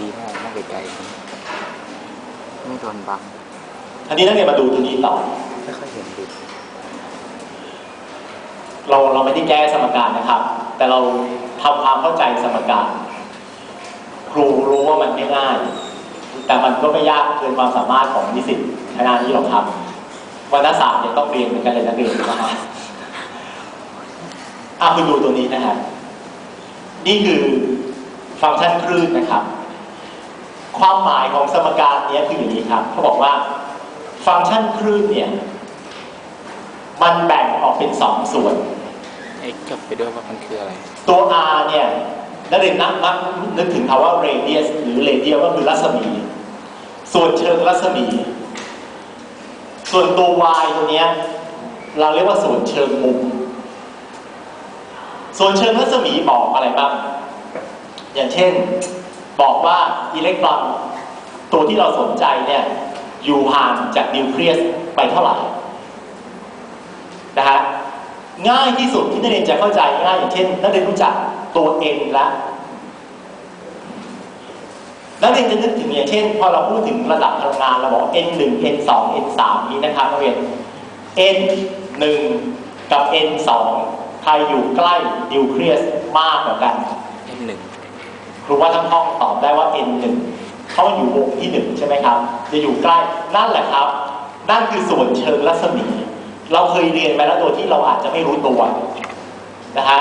ดีมากมากไกลๆไม่โดนบังอันนี้นักเรียนมาดูตัวนี้ต่อไม่ค่อยเห็นดิเราเราไม่ได้แก้สมการนะครับ แต่เราทำความเข้าใจสมการ ครูรู้ว่ามันไม่ง่าย แต่มันก็ไม่ยากเกินความสามารถของนิสิตคณะที่เราทำวรรณศาสตร์เนี่ยต้องเรียนเหมือนกันเลยนักเรียนนะฮะอะคุณดูตัวนี้นะครับนี่คือฟังก์ชันคลื่นนะครับ ความหมายของสมการเนี้ยคืออย่างนี้ครับเขาบอกว่าฟังก์ชันคลื่นเนี่ย มันแบ่งออกเป็นสองส่วนไอ้กลับไปด้วยว่ามันคืออะไร ตัว r เนี่ยนักเรียนนักมักนึกถึงคำว่า radius หรือ radius ก็คือรัศมี ส่วนเชิงรัศมี ส่วนตัว y ตัวเนี้ยเราเรียกว่าส่วนเชิงมุม ส่วนเชิงรัศมีบอกอะไรบ้าง อย่างเช่น บอกว่าอิเล็กตรอนตัวที่เราสนใจเนี่ยอยู่ห่างจากนิวเคลียสไปเท่าไหร่นะฮะง่ายที่สุดที่นักเรียนจะเข้าใจง่ายอย่างเช่นนักเรียนรู้จักตัว n แล้วนักเรียนจะนึกถึงอย่างเช่น พอเราพูดถึงระดับพลังงานเราบอก n 1 n 2 n 3นี้นะครับนักเรียน n 1 กับ n 2ใครอยู่ใกล้นิวเคลียสมากกว่ากัน ครูว่าทั้งห้องตอบได้ว่า n 1 เพราะมันอยู่วงที่ 1 ใช่ไหมครับ จะอยู่ใกล้ นั่นแหละครับ นั่นคือส่วนเชิงรัศมี เราเคยเรียนไปแล้วโดยที่เราอาจจะไม่รู้ตัวนะฮะ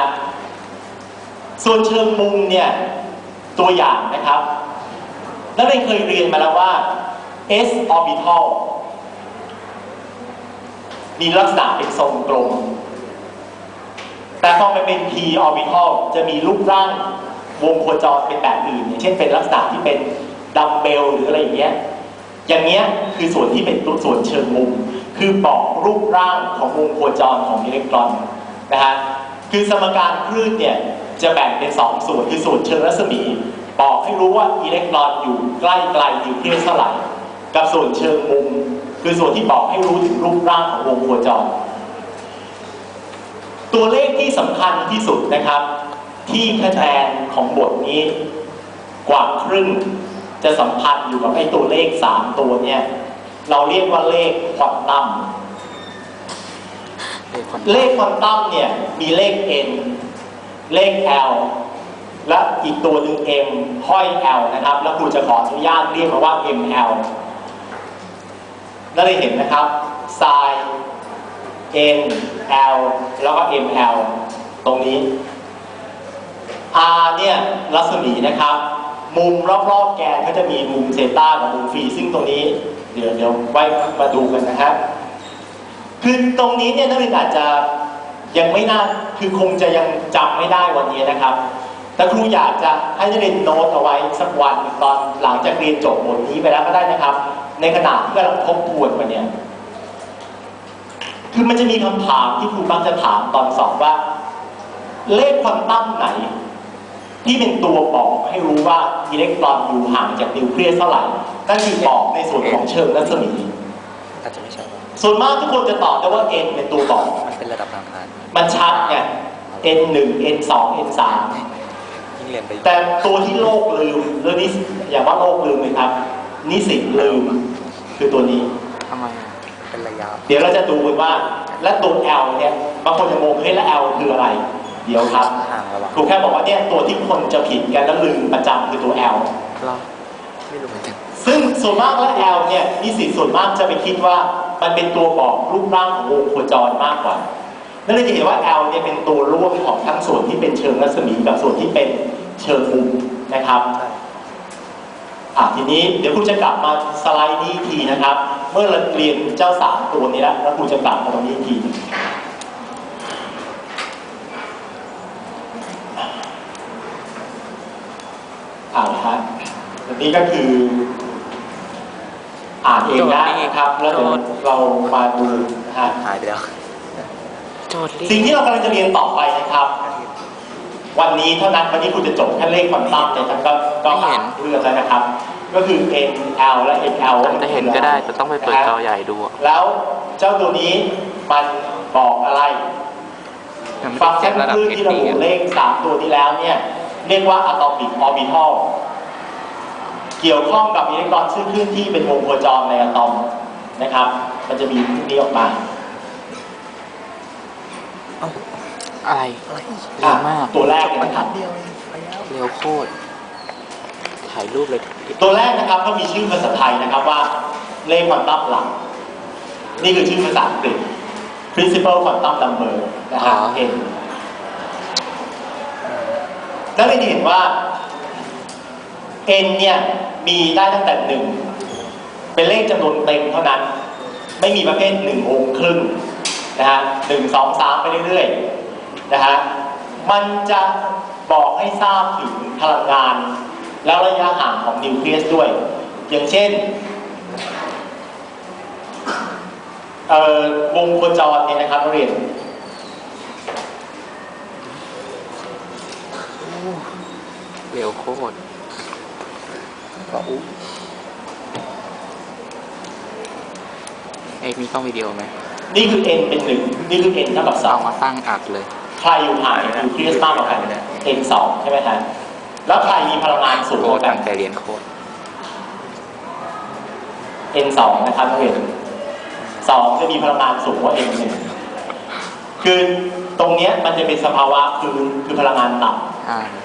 ส่วนเชิงมุมเนี่ย ตัวอย่างนะครับ นักเรียนเคยเรียนมาแล้วว่า s orbital มีลักษณะเป็นทรงกลม แต่พอมันเป็น p orbital จะมีรูปร่าง วงโคจรเป็นแบบอื่นอย่างเช่นเป็นลักษณะที่เป็นดัมเบลหรืออะไรอย่างเงี้ยอย่างเงี้ยคือส่วนที่เป็นตัวส่วนเชิงมุม คือบอกรูปร่างของวงโคจรของอิเล็กตรอนนะฮะคือสมการคลื่นเนี่ยจะแบ่งเป็นสองส่วนคือส่วนเชิงรัศมี บอกให้รู้ว่าอิเล็กตรอนอยู่ใกล้ไกลนิวเคลียสเท่าไหร่กับส่วนเชิงมุม คือส่วนที่บอกให้รู้ถึงรูปร่างของวงโคจร ตัวเลขที่สำคัญที่สุดนะครับ ที่คะแนนของบทนี้กว่าครึ่งจะสัมพันธ์อยู่กับไอ้ตัวเลข3ตัวเนี่ย เราเรียกว่าเลขควอนตัมเลขคนเลขควอนตัมเนี่ยมีเลข n เลข l และอีกตัวหนึ่ง m ห้อย l นะครับ แล้วครูจะขออนุญาตเรียกมันว่า ml นั่นเลยเห็นนะครับ sin n l แล้วก็ ml ตรงนี้ r เนี่ยรัศมีนะครับ มุมรอบๆแกนก็จะมีมุมเซต้ากับมุมฟีซึ่งตรงนี้ เดี๋ยวเดี๋ยวไว้มาดูกันนะครับคือตรงนี้เนี่ยนักเรียนอาจจะยังไม่น่าคือคงจะยังจำไม่ได้วันนี้นะครับ แต่ครูอยากจะให้นักเรียนโน้ตเอาไว้สักวันตอนหลังจากเรียนจบบทนี้ไปแล้วก็ได้นะครับ ในขณะที่กำลังทบทวนวันนี้คือมันจะมีคำถามที่ครูมักจะถามตอนสอบว่า เลขควอนตัมไหน ที่เป็นตัวบอกให้รู้ว่าอิเล็กตรอนอยู่ห่างจากนิวเคลียสเท่าไหร่นั่นคือบอกในส่วนของเชิงรัศมีอาจจะไม่ใช่ว่าส่วนมากทุกคนจะตอบได้ว่า n เป็นตัวบอกมันเป็นระดับทางการมันชัดไง n 1 n 2 n 3ยิ่งเรียนไปแต่ตัวที่โลกลืมเรื่องนี้อย่าว่าโลกลืมเลยครับ นิสิตลืมคือตัวนี้ทำไมอะเป็นระยะเดี๋ยวเราจะดูกันว่า และตัว L เนี่ยบางคนจะงงเฮ้ยแล้ว L คืออะไร เดี๋ยวครับห่างระหว่างครูแค่บอกว่าเนี่ยตัวที่คนจะผิดกันแล้วลืมประจำคือตัว L เราไม่รู้เหมือนกันซึ่งส่วนมากแล้ว L เนี่ยนิสิตส่วนมากจะไปคิดว่ามันเป็นตัวบอกรูปร่างของวงโคจรมากกว่า นั่นเลยจะเห็นว่า L เนี่ยเป็นตัวร่วมของทั้งส่วนที่เป็นเชิงรัศมีกับส่วนที่เป็นเชิงมุมนะครับใช่อะทีนี้เดี๋ยวครูจะกลับมาสไลด์นี้อีกทีนะครับ เมื่อเราเรียนเจ้าสามตัวนี้แล้วแล้วครูจะกลับมาตรงนี้อีกทีหนึ่ง อ่านนะครับอันนี้ก็คือ อ่านเองได้นะครับ แล้วเดี๋ยวเรามาดูนะฮะหายไปแล้วโจทย์เลสิ่งขที่เรากำลังจะเรียนต่อไปนะครับ วันนี้เท่านั้นวันนี้คุณจะจบแค่เลขควอนตัมเนี่ยท่านก็ก็ผ่านเรื่องแล้วนะครับ ก็คือ n l และ n l อาจจะเห็นก็ได้แต่ต้องไปเปิดจอใหญ่ดูอะแล้วเจ้าตัวนี้มันบอกอะไรยังไม่ฟัได้งก์เจ็ชับนระดับคลื่นเอที่ระดีบุเลขสามตัวนี้แล้วเนี่ย เรียกว่า atomic orbital เกี่ยวข้องกับอิเล็กตรอนซึ่งเคลื่อนที่เป็นวงโคจรในอะตอมนะครับ มันจะมีพวกนี้ออกมาอะไรเร็วมากตัวแรกบรนะรคทัรัดบเดียวเองไปแล้วเร็วโคตรถ่ายรูปเลย ตัวแรกนะครับเขามีชื่อภาษาไทยนะครับว่าเลขควอนตัมหลัก นี่คือชื่อภาษาอังกฤษ principal quantum number นะครับอ๋อ N นักเรียนเห็นว่า n เนี่ยมีได้ตั้งแต่หนึ่งเป็นเลขจำนวนเต็มเท่านั้น ไม่มีประเภทหนึ่งองค์ครึ่งนะฮะหนึ่งสองสามไปเรื่อยๆนะฮะมันจะบอกให้ทราบถึงพลังงาน แล้วระยะห่างของนิวเคลียสด้วย อย่างเช่นเอ่อวงโคจรเนี่ยนะครับนักเรียน เร็วโคตรก็อุ๊บเอกมีกล้องวิดีโอไหมนี่คือ n เป็นหนึ่งนี่คือ n เท่ากับสอเอางมาตั้งอัดเลย ใครอยู่ห่างจากนิวเคลียสมากกว่ากัน n สองใช่ไหมฮะแล้วใครมีพลังงานสูงโคกตรว่ากัตั้น งใจเรียนโคตร n สองนะครับนักเรียนสองจะมีพลังงานสูงกว่า n หนึ่งคือตรงเนี้ยมันจะเป็นสภาวะคือคือพลังงานต่อ่าเ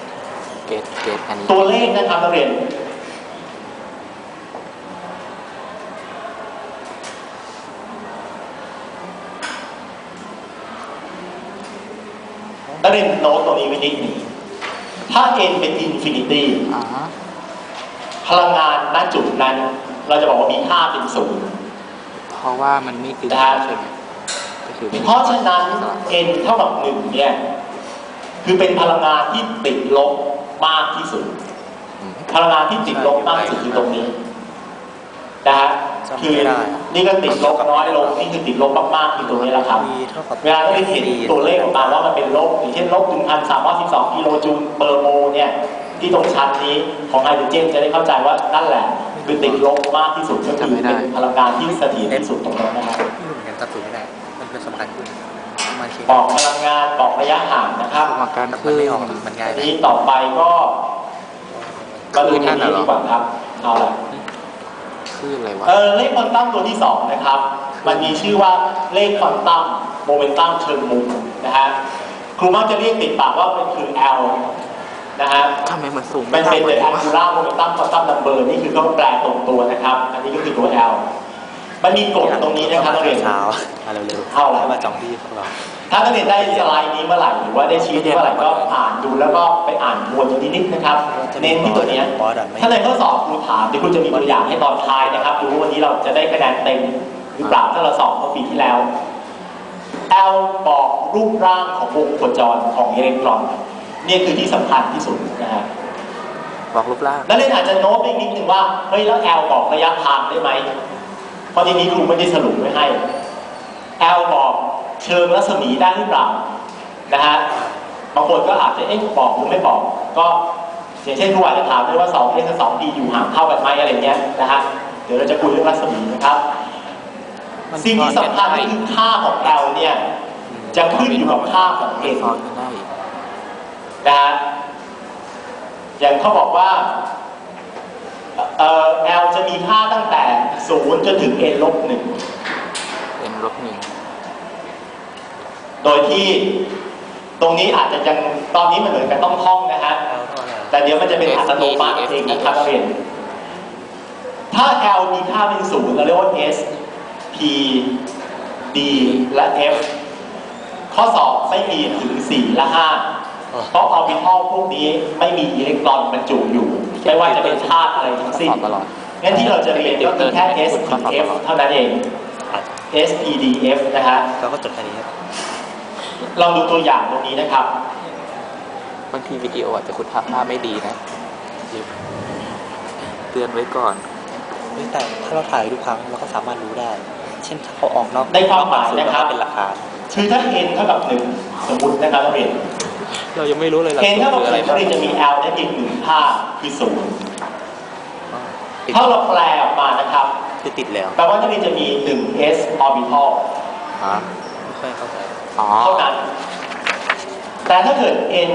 กตเกตอันนี้ำตัวเลขนะครับนักเรียนนักเรียนโน้ตตรงนี้ไว้นิดหนึงถ้า n เป็นอินฟินิตี้อ่าพลังงานณจุดนั้น เราจะบอกว่ามีค่าเป็นศูนย์ เพราะว่ามันไม่คือได้ ใช่ไหมก็คือไม่เพราะฉะนั้น n เท่ากับหนึ่งเนี่ย คือเป็นพลังงานที่ติดลบ มากที่สุดอืมพลังงานที่ติดลบมากที่สุดคือตรงนี้นะฮะจำคือไม่ได้นี่ก็ติดลบน้อยลงนี่คือติดลบมากๆคือตรงนี้แหละครับมีเท่ากับเวลาเราเห็นตัวเลขออกมาว่ามันเป็นลบอย่างเช่นลบ1,312กิโลจูลเปอร์โมลเนี่ยที่ตรงชั้นนี้ของไฮโดรเจนจะได้เข้าใจว่านั่นแหละ คือติดลบมากที่สุดก็คือเป็นพลังงานที่เสถียรที่สุดตรงนั้นนะครับไม่รู้เหมือนกันตัดสูตรไม่ได้มันเป็นสมการขึ้นมาเช็ค บอกพลังงานบอกระยะห่างนะครับสมการมันขึ้นไม่ออกมันง่ายอันนะนี้ต่อไปก็มาดูตรงนี้ดีกว่าครับเอาละขึ้นอะไรวะเออเลขควอนตัมตัวที่สองนะครับ มันมีชื่อว่าเลขควอนตัมโมเมนตัมเชิงมุมนะฮะครูมักจะเรียกติดปากว่าเป็นคือ L นะฮะทำไมมันสูงมัไม่นเท่าเป็นกัน the วะ angular momentum quantum number นี่คือเขาแปลตรงตัวนะครับ อันนี้ก็คือตัว L มันมีกฎตรงนี้นะครับนักเรียนเช้ามาเร็วๆเอาละให้มาจองที่พวกเรา ถ้านักเรียนได้สไลด์นี้เมื่อไหร่หรือว่าได้ชีทนี้เมื่อไหร่ก็อ่านดูแล้วก็ไปอ่านทวนตรงนี้นิดนะครับ เน้นที่ตัวเนี้ยบอสอะไม่ถ้าในข้อสอบครูถามเดี๋ยวครูจะมีตัวอย่างให้ตอนท้ายนะครับ ดูว่าวันนี้เราจะได้คะแนนเต็มหรือเปล่าถ้าเราสอบเมื่อปีที่แล้ว L บอกรูปร่างของวงโคจรของอิเล็กตรอนนี่คือที่สำคัญที่สุดนะฮะบอกรูปร่างนักเรียนอาจจะโน้ตไปนิดนึงว่าเฮ้ยแล้ว L บอกระยะทางได้ไหมเพราะทีนี้ครูไม่ได้สรุปไว้ให้ L บอก เชิงรัศมีได้หรือเปล่านะฮะบางคนก็อาจจะเอ๊ะบอกหรือไม่บอก ก็อย่างเช่นครูอาจจะถามด้วยว่า2 x กับ2 p อยู่ห่างเท่ากันไหมอะไรเงี้ยนะฮะเดี๋ยวเราจะคุยเรื่องรัศมีนะครับ สิ่งที่สำคัญก็คือค่าของ L เนี่ยจะขึ้นอยู่กับค่าของไม่ n ซ้อนกันได้อีกนะฮะอย่างเขาบอกว่าเอ่อ L จะมีค่าตั้งแต่ 0 จนถึง n ลบ1เป็นลบหนึ่ง โดยที่ตรงนี้อาจจะยังตอนนี้มันเหมือนกับต้องท่องนะฮะเอาเท่าไหร่แต่เดี๋ยวมันจะเป็นอัตโนมัติเองนะครับนักเรียนถ้า L มีค่าเป็น0เราเรียกว่า S P D และ F ข้อสอบไม่มีถึง 4 และ 5 เพราะออร์บิทัลพวกนี้ไม่มีอิเล็กตรอนบรรจุอยู่ ไม่ว่าจะเป็นธาตุอะไรทั้งสิ้นตอบตลอดงั้นที่เราจะเรียนก็คือแค่ S ถึง F เท่านั้นเองอะ S P D F นะฮะเราก็จดแค่นี้ครับ ลองดูตัวอย่างตรงนี้นะครับ บางทีวิดีโออาจจะคุณภาพภาพไม่ดีนะ เตือนไว้ก่อนเฮ้ยแต่ถ้าเราถ่ายทุกครั้งเราก็สามารถรู้ได้ เช่นถ้าเขาออกนอกในความหมายนะครับ เป็นราคา คือถ้า N เท่ากับ1สมมตินะครับนักเรียนเรายังไม่รู้เลยหลัก N สูตเท่ารกับคืออะไร1นักเรียนจะมี L ได้เพียงหนึ่งค่าคือศูนย์ติดถ้าเราแปลออกมานะครับคือติดแล้วแปลว่านักเรียนจะมี 1 s orbital ฮะไม่ค่อยเข้าใจ อ๋อ เท่านั้น แต่ถ้าเกิด n